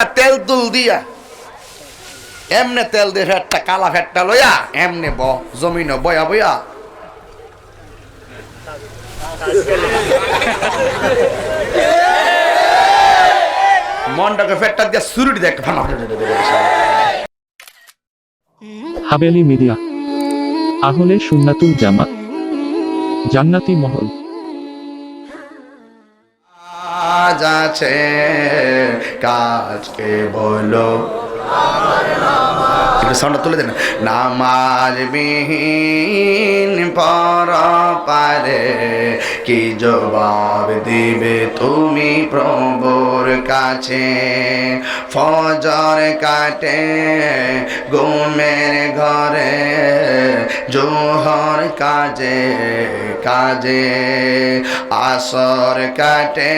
তেল তুল দিয়া। এমনে তেল দিয়ে ফেটটা কালা ফেটটা লইয়া, এমনে ব, জমিন বয়া দেখ হাবেলি মিডিয়া। আহলে সুন্নাতুল জামাত। জান্নাতি মহল। আজ আছে কাজকে বলো। তুলে দেন। নামাজ বিহীন পর পারে, কি জবাব দিবে তুমি প্রভুর কাছে? ফজর কাটে, ঘুমের ঘরে জোহর কাজে কাজে আসর কাটে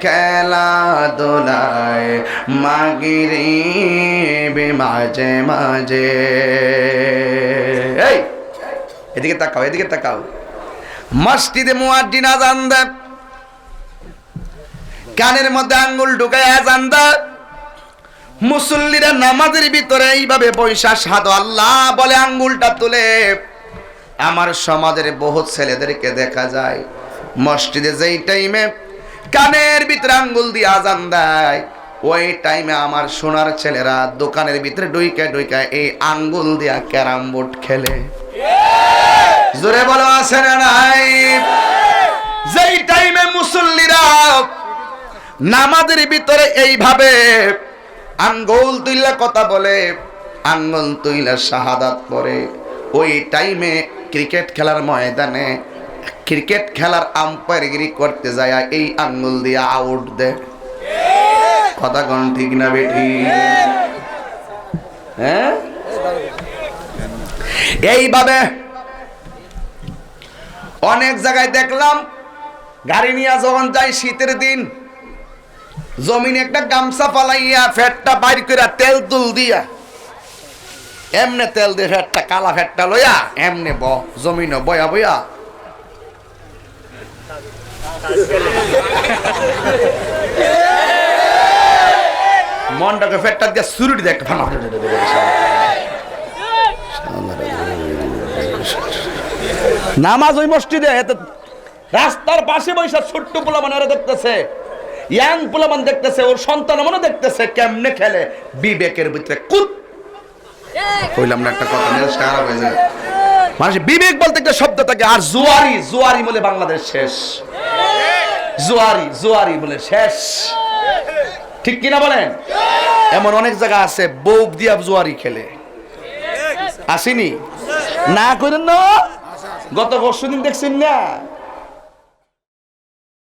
খেলা দোলায় মাগিরি মাঝে মাঝে। এই, এদিকে তাকাও এদিকে তাকাও। মসজিদে মুয়াজ্জিন আজান দেয়। কানের মধ্যে আঙ্গুল ঢুকায় আজান দেয়। মুসল্লিরা নামাজের ভিতরে এইভাবে বৈশা সাধু আল্লাহ বলে আঙ্গুলটা তুলে। আমার সমাজের বহুত ছেলেদেরকে দেখা যায়, মসজিদে যেই টাইমে কানের ভিতরে আঙ্গুল দিয়ে আজান দেয়, ওই টাইমে আমার সোনার ছেলেরা দোকানের ভিতরে ডুইকা ডুইকা এই আঙ্গুল দিয়া ক্যারাম বোর্ড খেলে। জোরে বলো, আছে না নাই? যেই টাইমে মুসল্লিরা নামাজের ভিতরে এইভাবে আঙ্গুল তুইলা কথা বলে, আঙ্গুল তুইলা শাহাদাত পরে। ওই টাইমে ক্রিকেট খেলার ময়দানে ক্রিকেট খেলার আম্পায়ারগিরি করতে যায় এই আঙ্গুল দিয়ে আউট দে। কথা কোন ঠিক না বেঠি? হ্যাঁ? এইভাবে অনেক জায়গায় দেখলাম, গাড়ি নিয়ে যখন যাই শীতের দিন জমিনে একটা গামছা পালাইয়া ফ্যাটটা বাইর করে তেল তুল দিয়া। এমনে তেল দিয়ে ফ্যাটটা, কালা ফ্যাটটা লইয়া এমনে ব, জমিনে বয়া বয়া। মনটাকে ফ্যাটটা দিয়ে সুরুটি দেখ নামাজ ওই মসজিদে রাস্তার পাশে বৈশা ছোট্ট পোলামান ওরা দেখতেছে। ইয়াং পোলামান দেখতেছে, ওর সন্তান মনে দেখতেছে, কেমনে খেলে? বিবেকের ভিতরে কুত। কইলাম না একটা কথা মেজাজ খারাপ হয়ে যায়। মানুষ বিবেক বলতে একটা শব্দ থাকে, আর জুয়ারি জুয়ারি বলে বাংলাদেশ শেষ। জুয়ারি জুয়ারি বলে শেষ। ঠিক কিনা বলেন? এমন অনেক জায়গা আছে, বউ দিয়া জুয়ারি খেলে। আসিনি? না করেন না? গত পরশু দিন দেখছেন না?